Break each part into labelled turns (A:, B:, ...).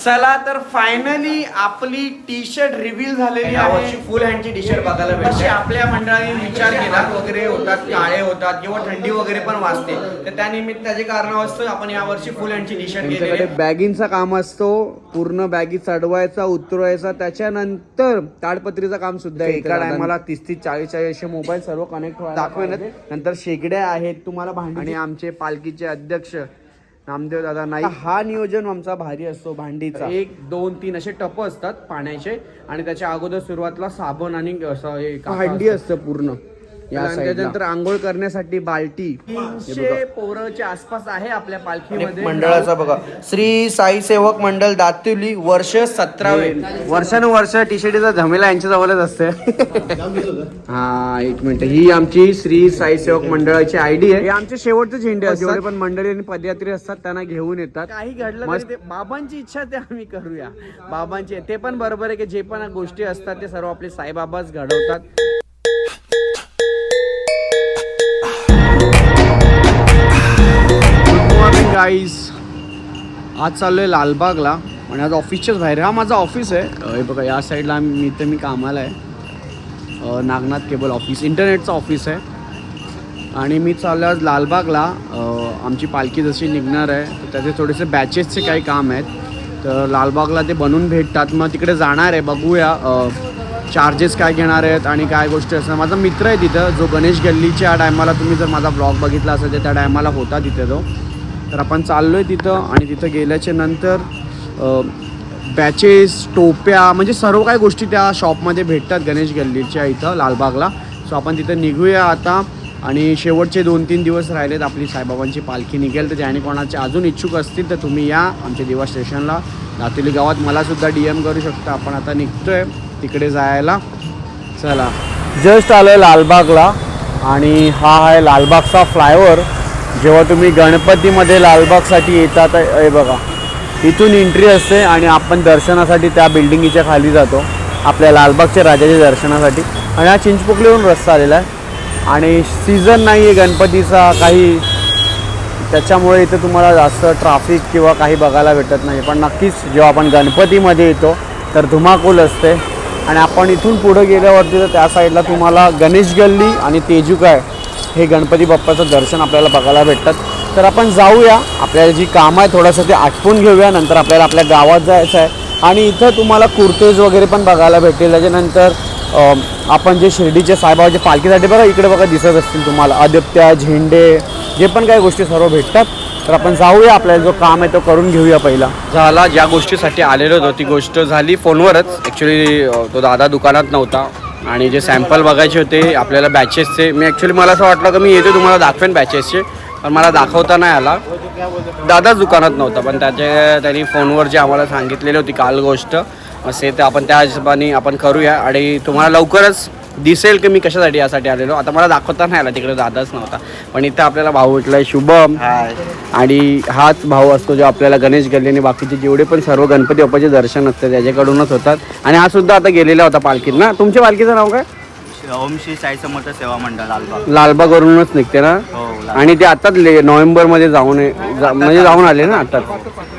A: चला तर फायनली आपली टी शर्ट रिव्हील झालेली आहे.
B: फुल हँडची टी शर्ट बघायला भेटते.
A: आपल्या मंडळाने विचार केला. वगैरे होतात काळे होतात किंवा थंडी वगैरे पण वाजते. तर त्या निमित्ताचे कारणावस्तव आपण यावर्षी फुल हँडची टी शर्ट घेतली
C: बॅगिंगचा काम असतो पूर्ण बॅगी चढवायचा उतरवायचा त्याच्यानंतर ताडपत्रीचं काम सुद्धा एका टायमाला तीस तीस चाळीस चाळीस असे मोबाईल सर्व कनेक्ट दाखवण्यात नंतर शेगड्या आहेत तुम्हाला भांडी आणि आमचे पालखीचे अध्यक्ष नामदेव दादा नाही हा नियोजन आमचा भारी असतो भांडीचा. एक दोन तीन असे टप असतात पाण्याचे आणि त्याच्या अगोदर सुरुवातीला साबण आणि असं हे भांडी असतं पूर्ण. या त्याच्यानंतर आंघोळ करण्यासाठी बाल्टी. तीनशे पोरच्या आसपास आहे आपल्या पालखीमध्ये.
B: मंडळाचा बघा. श्री साई सेवक मंडळ दातुली वर्ष सतरावे.
C: वर्षानुवर्ष टी शर्टीचा झमेला यांच्या जवळच असते. हा एक मिनिट. ही आमची श्री साई सेवक मंडळाची आयडी आहे. हे आमचे शेवटचे झेंडे असतात जेवढे पण मंडळी आणि पदयात्री असतात त्यांना घेऊन येतात.
A: काही घडलं
C: मस्त.
A: तरी ते बाबांची इच्छा ते आम्ही करूया. बाबांची ते पण बरोबर आहे की जे पण गोष्टी असतात ते सर्व आपले साईबाबाच घडवतात.
C: गाईज आज चाललोय लालबागला आणि आज ऑफिसच्याच बाहेर. हा माझा ऑफिस आहे. हे बघा या साईडला मी इथं मी कामाला आहे. नागनाथ केबल ऑफिस इंटरनेटचं ऑफिस आहे. आणि मी चाललो आज लालबागला. आमची पालखी जशी निघणार आहे तर त्याचे थोडेसे बॅचेसचे काही काम आहेत. तर लालबागला ते बनवून भेटतात. मग तिकडे जाणार आहे बघूया. चार्जेस काय घेणार आहेत आणि काय गोष्टी असणार. माझा मित्र आहे तिथं जो गणेश गल्लीच्या टायमाला तुम्ही जर माझा ब्लॉग बघितला असेल तर त्या टायमाला होता तिथे तो. तर आपण चाललो आहे तिथं आणि तिथं गेल्याच्यानंतर बॅचेस टोप्या म्हणजे सर्व काही गोष्टी त्या शॉपमध्ये भेटतात गणेश गल्लीच्या इथं लालबागला. सो आपण तिथं निघूया आता आणि शेवटचे दोन तीन दिवस राहिलेत आपली साईबाबांची पालखी निघेल. तर ज्याने कोणाचे अजून इच्छुक असतील तर तुम्ही या आमच्या दिवा स्टेशनला. दातुली गावात मलासुद्धा डी एम करू शकता. आपण आता निघतो आहे तिकडे जायला. चला. जस्ट आलो आहे लालबागला आणि हा आहे लालबागचा फ्लायओव्हर. जेव्हा तुम्ही गणपतीमध्ये लालबागसाठी येतात हे बघा. इथून एंट्री असते आणि आपण दर्शनासाठी त्या बिल्डिंगीच्या खाली जातो. आपल्या लालबागच्या राजाच्या दर्शनासाठी. आणि हा चिंचपोकलीवरून रस्ता आलेला आहे. आणि सीझन नाही आहे गणपतीचा काही. त्याच्यामुळे इथे तुम्हाला जास्त ट्राफिक किंवा काही बघायला भेटत नाही. पण नक्कीच जेव्हा आपण गणपतीमध्ये येतो तर धुमाकूल असते. आणि आपण इथून पुढं गेल्यावरती तर त्या साईडला तुम्हाला गणेश गल्ली आणि तेजुकाय हे गणपती बाप्पाचं दर्शन आपल्याला बघायला भेटतात. तर आपण जाऊया. आपल्याला जी कामं आहे थोडंसं ते आटपून घेऊया. नंतर आपल्याला आपल्या गावात जायचं आहे आणि इथं तुम्हाला कुर्तेज वगैरे पण बघायला भेटेल त्याच्यानंतर आपण जे शिर्डीचे साईबाबाचे पालखीसाठी बघा इकडे बघा दिसत असतील तुम्हाला. आदित्य झेंडे जे पण काही गोष्टी सर्व भेटतात. तर आपण जाऊया. आपल्याला जो काम आहे तो करून घेऊया पहिला.
A: झाला. ज्या गोष्टीसाठी आलेलो होतो ती गोष्ट झाली फोनवरच. ॲक्च्युली तो दादा दुकानात नव्हता. आणि जे सॅम्पल बघायचे होते आपल्याला बॅचेसचे मी ॲक्च्युली मला असं वाटलं की मी येते तुम्हाला दाखवेन बॅचेसचे पण मला दाखवता नाही आला. दादाच दुकानात नव्हता पण त्याचे त्यांनी फोनवर जे आम्हाला सांगितलेली होती काल गोष्ट असे ते आपण त्या हिशोबाने आपण करूया आणि तुम्हाला लवकरच दिसेल की मी कशासाठी यासाठी आलेलो. आता मला दाखवता नाही आला तिकडे दादाच नव्हता. पण इथं आपल्याला भाऊ भेटलाय शुभम. आणि हाच भाऊ असतो जो आपल्याला गणेश गल्ली आणि बाकीचे जेवढे पण सर्व गणपती बाप्पाचे दर्शन असते त्याच्याकडूनच होतात. आणि हा सुद्धा आता गेलेला होता पालखीत ना? तुमच्या पालखीचं नाव काय?
D: ओम श्री साई समर्थ सेवा मंडळ लालबाग.
A: लालबागवरूनच निघते ना?
D: हो
A: आणि ते आताच नोव्हेंबरमध्ये जाऊन म्हणजे जाऊन आले ना आताच.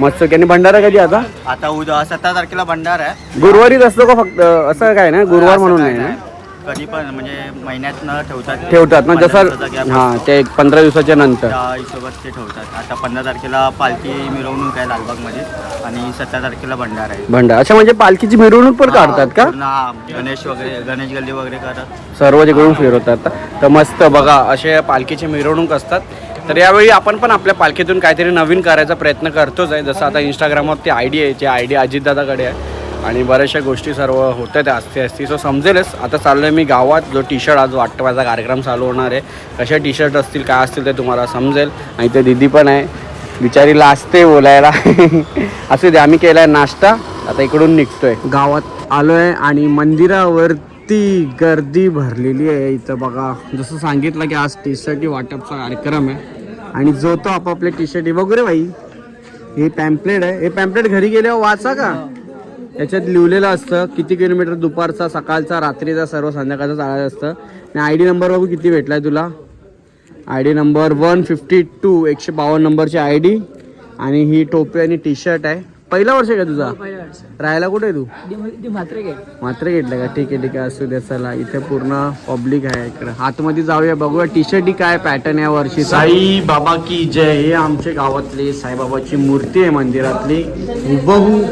A: मस्त आणि भंडारा कधी आता?
D: आता उद्या सतरा तारखेला भंडार आहे.
A: गुरुवारीच असतो का फक्त? असं काय ना गुरुवार म्हणून नाही ना.
D: कधी पण म्हणजे महिन्यात न ठेवतात
A: ठेवतात. ना
D: पंधरा
A: जसं हा. ते एक पंधरा दिवसाच्या नंतर.
D: त्या हिशोबात ते ठेवतात. आता पंधरा तारखेला पालखी मिरवणूक आहे लालबागमध्ये आणि सतरा तारखेला भंडार आहे.
A: भंडारा. अच्छा म्हणजे पालखीची मिरवणूक पण काढतात का?
D: पूर्ण हा, गणेश वगैरे गणेश गल्ली वगैरे करतात.
A: सर्व जिकडून फिरवतात तर मस्त बघा असे पालखीची मिरवणूक असतात. तर यावेळी आपण पण आपल्या पालखीतून काहीतरी नवीन करायचा प्रयत्न करतोच आहे. जसं आता इंस्टाग्रामवरती आय डी आहे जे आय डी अजितदादाकडे आहे. आणि बऱ्याचशा गोष्टी सर्व होत आहेत असते असती. सो समजेलच. आता चाललो आहे मी गावात. जो टी शर्ट आज वाटपाचा कार्यक्रम चालू होणार आहे. कशा टी शर्ट असतील काय असतील ते तुम्हाला समजेल. आणि ते दिदी पण आहे. बिचारी लाजते बोलायला. असू दे आम्ही केलाय नाश्ता. आता इकडून निघतोय. गावात आलो आहे आणि मंदिरावरती गर्दी भरलेली आहे इथं बघा. जसं सांगितलं की आज टी शर्ट वाटपचा कार्यक्रम आहे. आणि जो तो आपापले टी बघू वगैरे बाई. हे पॅम्पलेट आहे. हे पॅम्पलेट घरी गेल्यावर वाचा का? त्याच्यात लिहिलेलं असतं किती किलोमीटर दुपारचा सकाळचा रात्रीचा सर्व संध्याकाळचा चालायचं असतं. आणि आय डी नंबर बघू किती भेटला आहे तुला. I D number one fifty two एकशे बावन्न नंबरची आय डी. आणि ही टोपी आणि टी शर्ट आहे.
C: पहिला वर्ष आहे का तुझा?
E: पहिल्या वर्ष.
C: राहायला कुठे आहे तू?
E: ती मात्र घे
C: मात्र घेतलं का? ठीक आहे ठीक आहे. असू दे चला. इथे पूर्ण पब्लिक आहे इकडे. आतमध्ये जाऊया बघूया. टी शर्ट काय पॅटर्न या वर्षी साई बाबा की जय. हे आमच्या गावातली साईबाबाची मूर्ती आहे मंदिरातली. हुबहू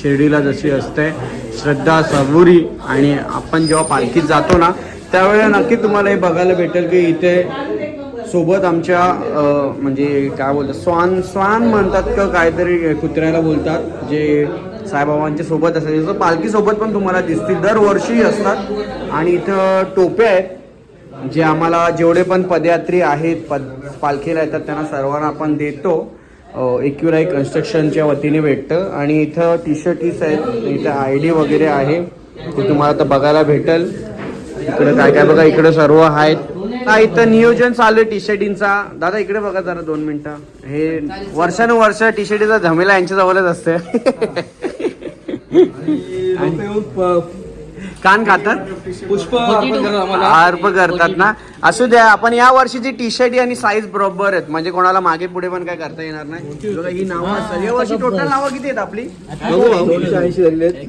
C: शिर्डीला जशी असते श्रद्धा सबुरी आणि आपण जेव्हा पालखीत जातो ना त्यावेळेला नक्की तुम्हाला हे बघायला भेटेल की इथे सोबत आमच्या म्हणजे काय बोलतात स्वान स्वान म्हणतात का काहीतरी कुत्र्याला बोलतात जे साईबाबांच्या सोबत असतात जसं पालखी सोबत पण तुम्हाला दिसतील. दरवर्षी असतात. आणि इथं टोपे आहेत जे आम्हाला जेवढे पण पदयात्री आहेत पद पालखीला येतात त्यांना सर्वांना आपण देतो. एक्युराई कन्स्ट्रक्शनच्या वतीने भेटतं. आणि इथं टी शर्टीस आहेत. इथं आय डी वगैरे आहे. ते तुम्हाला आता बघायला भेटेल. इकडे काय काय बघा इकडे सर्व आहेत. हा इथं नियोजन चालू आहे टी शर्टींचा दादा इकडे बघा जरा दोन मिनिटं. हे वर्षानुवर्ष टी शर्टीचा झमेला यांच्या जवळच असते. कान खातात?
B: पुष्प
C: अर्प करतात ना. असू द्या आपण या वर्षीची टी शर्ट आणि साईज बरोबर आहेत. म्हणजे कोणाला मागे पुढे पण काय करता येणार नाही. बघा, ही नावं या वर्षी टोटल नावं किती आहेत आपली?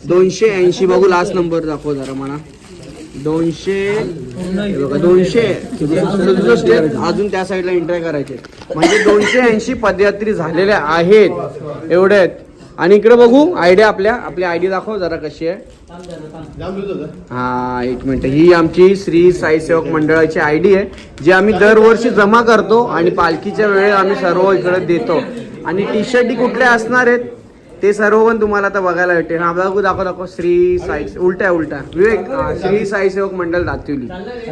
C: दोनशे ऐंशी बघू लास्ट नंबर दाखव जरा मला. दोनशे हे बघा दोनशे. सदुसष्ट आहेत. अजून त्या साईडला एंट्री करायचे. म्हणजे दोनशे ऐंशी पदयात्री झालेल्या आहेत. एवढे आहेत. आणि इकडे बघू आयडिया आपल्या. आपली आयडी दाखव जरा कशी आहे. हा एक मिनिट ही आमची श्री साईसेवक मंडळाची आयडी आहे जी आम्ही दरवर्षी जमा करतो आणि पालखीच्या वेळेस आम्ही सर्व इकडे देतो. आणि टी शर्टी कुठल्या असणार आहेत? ते सर्व पण तुम्हाला आता बघायला भेटेल हा बघू दाखव दाखव श्री साई उलटा आहे, उलटा विवेक हा, श्री साई सेवक मंडळ दातिवली.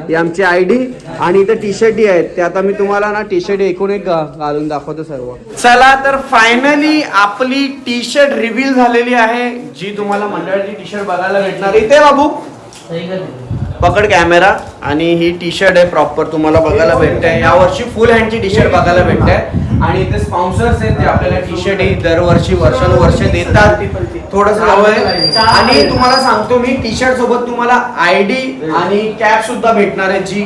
C: ही आमची आयडी आणि इथं टी शर्टी आहेत. ते आता मी तुम्हाला ना टी शर्ट एकूण एक घालून दाखवतो सर्व.
A: चला तर फायनली आपली टी शर्ट रिव्हील झालेली आहे. जी तुम्हाला मंडळाची टी शर्ट बघायला भेटणार इथे बाबू. पकड कॅमेरा आणि ही टी शर्ट आहे प्रॉपर तुम्हाला बघायला भेटते. यावर्षी फुल हँडची टी शर्ट बघायला भेटते. आणि इथे स्पॉन्सर्स आहेत जे आपल्याला टी शर्ट ही दरवर्षी वर्षानुवर्ष देतात. थोडस आहे. आणि तुम्हाला सांगतो मी टी शर्ट सोबत तुम्हाला आय डी आणि कॅप सुद्धा भेटणार आहे जी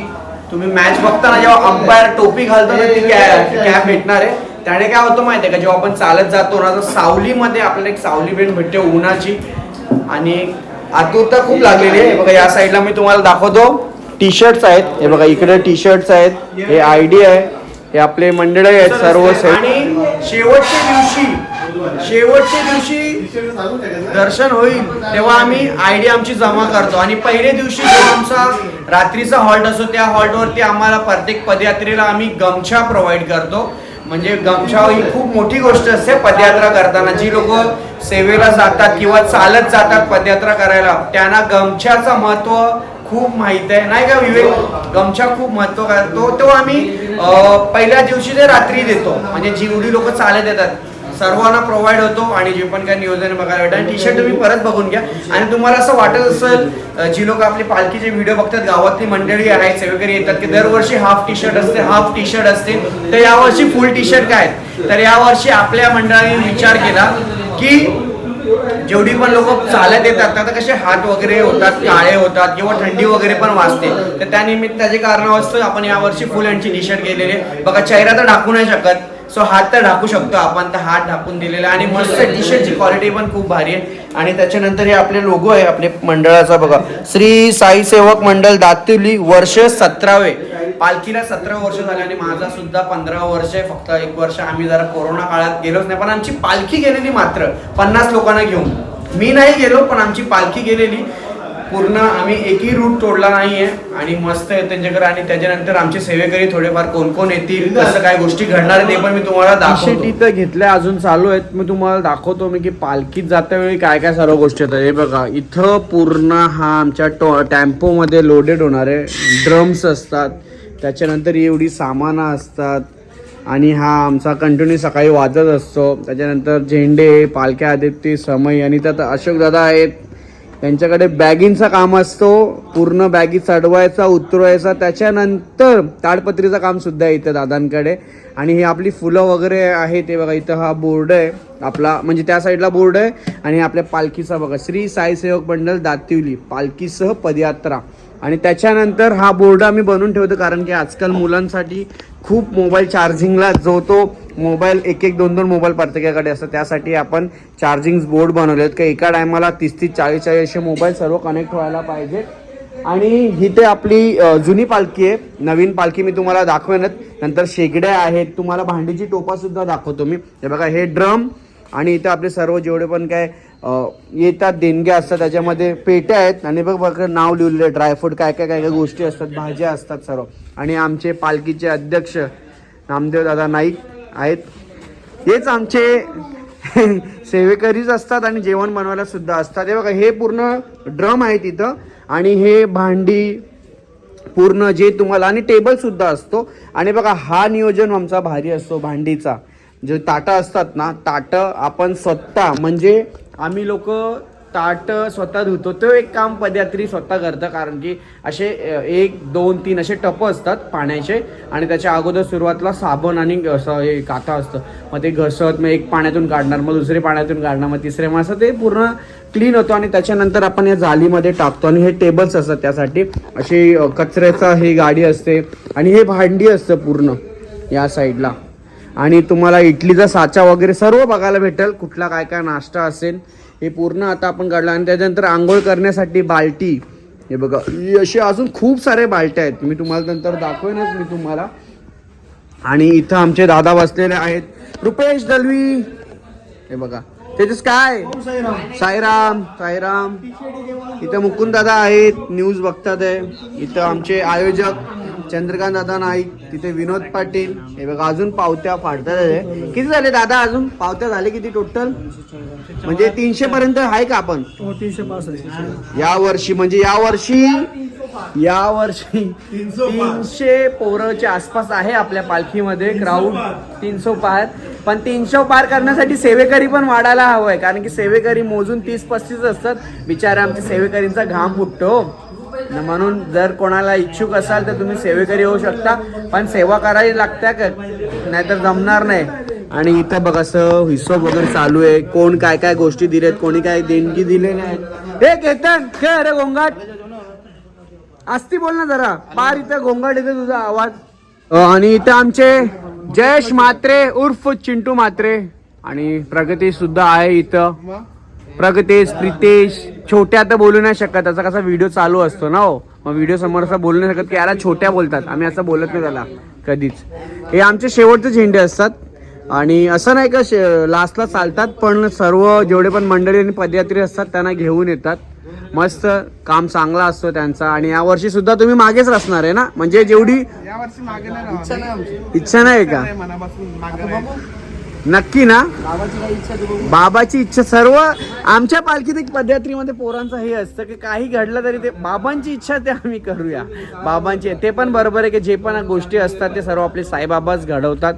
A: तुम्ही मॅच बघताना जेव्हा अंपायर टोपी घालताना ती कॅप भेटणार आहे. त्याने काय होतं माहितीये का? जेव्हा आपण चालत जातो ना तर सावलीमध्ये आपल्याला एक सावली भेट भेटते उन्हाची. आणि आतुरता खूप लागलेली आहे. बघा या साईडला मी तुम्हाला दाखवतो. टी शर्ट्स आहेत. हे बघा इकडे टी शर्ट्स आहेत. हे आय डी आहे. हे आपले मंडळ आहेत सर्व आणि शेवटच्या दिवशी शेवटच्या दिवशी दर्शन होईल तेव्हा आम्ही आय डी आमची जमा करतो. आणि पहिल्या दिवशी जेव्हा आमचा रात्रीचा हॉल्ट असतो त्या हॉल्टवरती आम्हाला प्रत्येक पदयात्रेला आम्ही गमछा प्रोव्हाइड करतो. म्हणजे गमछा ही खूप मोठी गोष्ट असते पदयात्रा करताना. जी लोक सेवेला जातात किंवा चालत जातात पदयात्रा करायला त्यांना गमछाचं महत्त्व खूप माहीत आहे. नाही का विवेक? गमछा खूप महत्त्व करतो. तो आम्ही पहिल्या दिवशी ते रात्री देतो. म्हणजे जेवढी लोक चालत येतात. सर्वांना प्रोव्हाइड होतो आणि जे पण काही नियोजन बघायला भेटतं. आणि टी शर्ट तुम्ही परत बघून घ्या. आणि तुम्हाला असं वाटत असेल जी लोक आपली पालखीचे व्हिडिओ बघतात गावातली मंडळी आहेत सेवेकरी येतात की दरवर्षी हाफ टी शर्ट असते हाफ टी शर्ट असते. तर यावर्षी फुल टी शर्ट काय? तर यावर्षी आपल्या मंडळाने विचार केला की जेवढी पण लोक चालत येतात आता कसे हात वगैरे होतात काळे होतात किंवा थंडी वगैरे पण वाजते तर त्या निमित्ताचे असतं आपण यावर्षी फुल यांची टी शर्ट केलेली बघा चेहरा तर ढाकू नाही शकत. सो हात तर ढाकू शकतो आपण तर हात ढाकून दिलेला आणि मस्त टी शर्टची क्वालिटी पण खूप भारी आहे. आणि त्याच्यानंतर हे आपले लोगो आहे आपले मंडळाचा बघा.
B: श्री साई सेवक मंडळ दातिवली वर्ष
A: सतरावे. पालखीला सतरा वर्ष झाले आणि माझा सुद्धा पंधरा वर्ष आहे फक्त एक वर्ष. आम्ही जरा कोरोना काळात गेलोच नाही पण आमची पालखी गेलेली मात्र पन्नास लोकांना घेऊन. मी नाही गेलो पण आमची पालखी गेलेली. पूर्ण आम्ही एकही रूट तोडला नाहीये आणि मस्त आहे त्यांच्याकडे आणि त्याच्यानंतर आमचे सेवेकरी थोडेफार कोण कोण येतील कसं काय गोष्टी घडणार ते पण मी तुम्हाला दाखवतो.
C: इथं घेतल्या अजून चालू आहेत. मी तुम्हाला दाखवतो मी की पालखीत जाता वेळी काय काय सर्व गोष्टी होतात हे बघा इथं पूर्ण हा आमच्या टो टेम्पोमध्ये लोडेड होणारे ड्रम्स असतात. त्याच्यानंतर एवढी सामानं असतात. आणि हा आमचा कंटिन्यू सकाळी वाजत असतो. त्याच्यानंतर झेंडे पालख्या आदित्य समय आणि त्यात अशोक दादा आहेत. त्यांच्याकडे बॅगिंगचा काम असतो पूर्ण बॅगी चढवायचा उतरवायचा त्याच्यानंतर ताडपत्रीचं काम सुद्धा आहे इथं दादांकडे. आणि ही आपली फुलं वगैरे आहे ते बघा इथं हा बोर्ड आहे आपला म्हणजे त्या साईडला बोर्ड आहे. आणि आपल्या पालखीचा बघा श्री साईसेवक मंडळ दातिवली पालखीसह पदयात्रा. आणि त्याच्यानंतर हा बोर्ड आम्ही बनवून ठेवतो कारण की आजकाल मुलांसाठी खूप मोबाईल चार्जिंगला जो तो मोबाईल एक एक दोन दोन मोबाईल प्रत्येकाकडे असतात. त्यासाठी आपण चार्जिंग बोर्ड बनवले आहेत. का एका टायमाला तीस तीस चाळीस चाळीस असे मोबाईल सर्व कनेक्ट व्हायला पाहिजे आणि इथे आपली जुनी पालखी आहे. नवीन पालखी मी तुम्हाला दाखवेनच नंतर शेगड्या आहेत. तुम्हाला भांडीची टोपासुद्धा दाखवतो मी. हे बघा हे ड्रम. आणि इथं आपले सर्व जेवढे पण काय येतात देणग्या असतात त्याच्यामध्ये पेट्या आहेत. आणि बघ बघ नाव लिहिलेलं ड्रायफ्रूट काय काय काय काय गोष्टी असतात भाज्या असतात सर्व. आणि आमचे पालखीचे अध्यक्ष नामदेव दादा नाईक आहेत. हेच आमचे सेवेकरीच असतात आणि जेवण बनवायला सुद्धा असतात. हे बघा हे पूर्ण ड्रम आहे तिथं. आणि हे भांडी पूर्ण जे तुम्हाला आणि टेबल सुद्धा असतो. आणि बघा हा नियोजन आमचा भारी असतो भांडीचा. जे ताटं असतात ना ताटं आपण स्वतः म्हणजे आम्ही लोक ताट स्वतः धुतो. तो एक काम पदयात्री स्वतः करतं कारण की असे एक दोन तीन असे टप असतात पाण्याचे आणि त्याच्या अगोदर सुरुवातीला साबण आणि असं हे काथा असतं. मग ते घसत मग एक पाण्यातून काढणार मग दुसरे पाण्यातून काढणार मग तिसरे मग असं ते पूर्ण क्लीन होतो. आणि त्याच्यानंतर आपण या जालीमध्ये टाकतो. आणि हे टेबल्स असतात त्यासाठी. अशी कचऱ्याचा हे गाडी असते. आणि हे भांडी असतं पूर्ण या साईडला आणि तुम्हाला इडलीचा साचा वगैरे सर्व बघायला भेटेल कुठला काय काय नाश्ता असेल हे पूर्ण आता आपण काढलं. आणि त्याच्यानंतर आंघोळ करण्यासाठी बाल्टी. हे बघा असे अशी अजून खूप सारे बालट्या आहेत. मी तुम्हाला नंतर दाखवेनच मी तुम्हाला. आणि इथं आमचे दादा बसलेले आहेत. रुपेश दलवी. हे बघा त्याच्याच काय? साईराम साईराम. इथं मुकुंद दादा आहेत न्यूज बघतात आहे इथं आमचे आयोजक चंद्रकांत दादा नाईक तिथे विनोद पाटील हे बघा अजून पावत्या फाडतात आहे किती झाले दादा अजून? पावत्या झाले किती टोटल म्हणजे तीनशे पर्यंत आहे का आपण? या वर्षी म्हणजे या वर्षी या वर्षी तीनशे पोरच्या आसपास आहे आपल्या पालखीमध्ये क्राऊड तीनशे पार. पण तीनशे पार करण्यासाठी सेवेकरी पण वाढायला हवंय कारण की सेवेकरी मोजून तीस पस्तीस असतात. बिचारे आमच्या सेवेकरींचा घाम फुटतो. म्हणून जर कोणाला इच्छुक असाल तर तुम्ही सेवेकरी होऊ शकता पण सेवा करावी लागत्या का? नाहीतर जमणार नाही. आणि इथं बघ असं हिशोब वगैरे चालू आहे. कोण काय काय गोष्टी दिलेत कोणी काय देणगी दिले नाही. हे केतन खेळ अरे गोंगाट. असती बोल ना जरा. पार इथं गोंगाट येते तुझा आवाज. आणि इथं आमचे जयेश म्हात्रे उर्फ चिंटू म्हात्रे आणि प्रगती सुद्धा आहे इथं. प्रगतेश प्रितेश छोट्या तर बोलू नाही शकत. त्याचा कसा व्हिडिओ चालू असतो ना हो? मग व्हिडिओ समोर असं बोलू नाही शकत की याला छोट्या बोलतात. आम्ही असं बोलत नाही त्याला कधीच. हे आमचे शेवटचे झेंडे असतात. आणि असं नाही का लास्टला चालतात पण सर्व जेवढे पण मंडळी आणि पदयात्री असतात त्यांना घेऊन येतात. मस्त काम चांगला असतो त्यांचा. आणि या वर्षी सुद्धा तुम्ही मागेच असणार आहे ना? म्हणजे जेवढी इच्छा नाही का? नक्की ना? बाबाची इच्छा सर्व आमच्या पालखीत एक पदयात्रीमध्ये पोरांचं हे असतं की काही घडलं तरी ते बाबांची इच्छा ते आम्ही करूया. बाबांची ते पण बरोबर आहे की जे पण गोष्टी असतात ते सर्व आपले साईबाबाच घडवतात.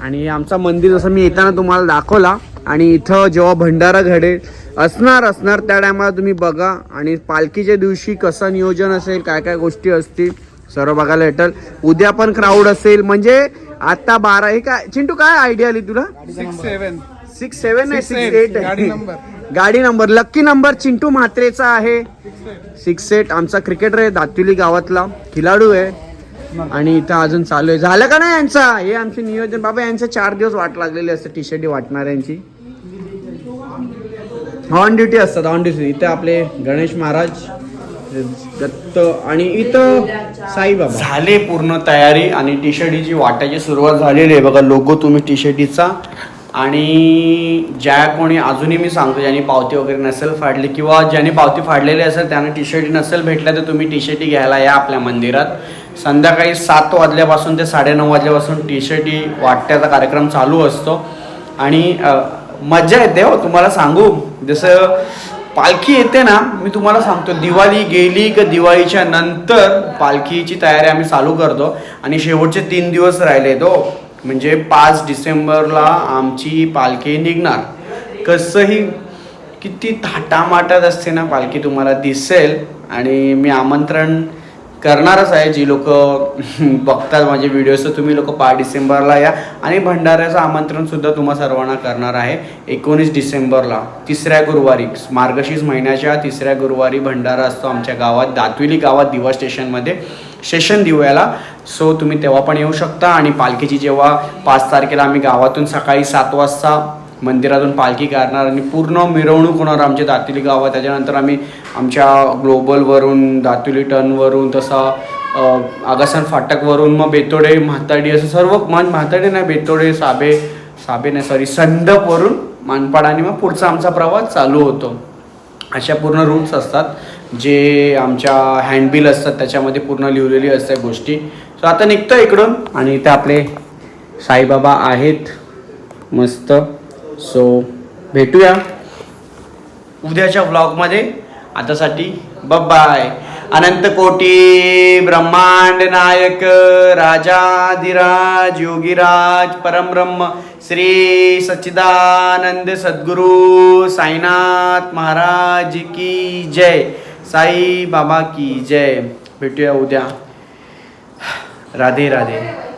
C: आणि आमचा मंदिर जसं मी येताना तुम्हाला दाखवला आणि इथं जेव्हा भंडारा घडेल असणार असणार त्या टायमाला तुम्ही बघा. आणि पालखीच्या दिवशी कसं नियोजन असेल काय काय गोष्टी असतील सर्व बघायला भेटल. उद्या पण क्राऊड असेल म्हणजे आता बारा हे काय? चिंटू काय आयडिया आली तुला?
E: सिक्स सेवन
C: सिक्स सेवन आहे सिक्स एट
E: गाडी number.
C: गाडी नंबर लक्की नंबर चिंटू म्हात्रेचा आहे. सिक्स एट आमचा क्रिकेटर आहे दातुली गावातला. खिलाडू आहे. आणि इथं अजून चालू आहे. झालं का नाही यांचा? हे आमचे नियोजन. बाबा यांचे चार दिवस वाट लागलेली असते. टी शर्टी वाटणाऱ्यांची ऑन ड्युटी असतात ऑन ड्युटी इथे आपले गणेश महाराज दत्त आणि इथं साईबाबा.
A: झाले पूर्ण तयारी आणि टी शर्टीची वाटायची सुरुवात झालेली आहे. बघा लोगो तुम्ही टी शर्टीचा आणि ज्या कोणी अजूनही मी सांगतो ज्यांनी पावती वगैरे नसेल फाडली किंवा ज्यांनी पावती फाडलेली असेल त्यांना टी शर्टी नसेल भेटल्या तर तुम्ही टी शर्टी घ्यायला या आपल्या मंदिरात. संध्याकाळी सात वाजल्यापासून ते साडेनऊ वाजल्यापासून टी शर्टी वाटण्याचा कार्यक्रम चालू असतो. आणि मज्जा येते हो तुम्हाला सांगू. जसं पालखी येते ना मी तुम्हाला सांगतो दिवाळी गेली का दिवाळीच्या नंतर पालखीची तयारी आम्ही चालू करतो आणि शेवटचे तीन दिवस राहिले तो. म्हणजे पाच डिसेंबरला आमची पालखी निघणार. कसंही किती थाटामाटात असते ना पालखी तुम्हाला दिसेल आणि मी आमंत्रण
C: करणारच आहे जी लोक बघतात माझे व्हिडिओज तर तुम्ही लोक पाच डिसेंबरला या. आणि भंडाऱ्याचं आमंत्रण सुद्धा तुम्हा सर्वांना करणार आहे. एकोणीस डिसेंबरला तिसऱ्या गुरुवारी मार्गशीर्ष महिन्याच्या तिसऱ्या गुरुवारी भंडारा असतो आमच्या गावात दातविली गावात दिवा स्टेशनमध्ये. सेशन दिव्याला सो तुम्ही तेव्हा पण येऊ शकता. आणि पालखीची जेव्हा पाच तारखेला आम्ही गावातून सकाळी सात वाजता मंदिरातून पालखी काढणार आणि पूर्ण मिरवणूक होणार आमच्या दातुली गावात त्याच्यानंतर आम्ही आमच्या ग्लोबलवरून दातुली टर्नवरून तसा आगासन फाटकवरून मग बेतोडे म्हाताडी असं सर्व मन म्हाताडी नाही बेतोडे साबे साबे नाही सॉरी संडपवरून मानपाड आणि मग पुढचा आमचा प्रवास चालू होतो. अशा पूर्ण रूट्स असतात जे आमच्या हँडबिल असतात त्याच्यामध्ये पूर्ण लिहिलेली असतात गोष्टी. सो आता निघतो इकडून आणि इथे आपले साईबाबा आहेत. मस्त. सो भेटूया. उद्याच्या व्लॉगमध्ये आतासाठी बाय अनंत कोटी ब्रह्मांड नायक राजाधिराज योगीराज परमब्रह्म श्री सच्चिदानंद सद्गुरु साईनाथ महाराज की जय. साई बाबा की जय. भेटूया उद्या. राधे राधे.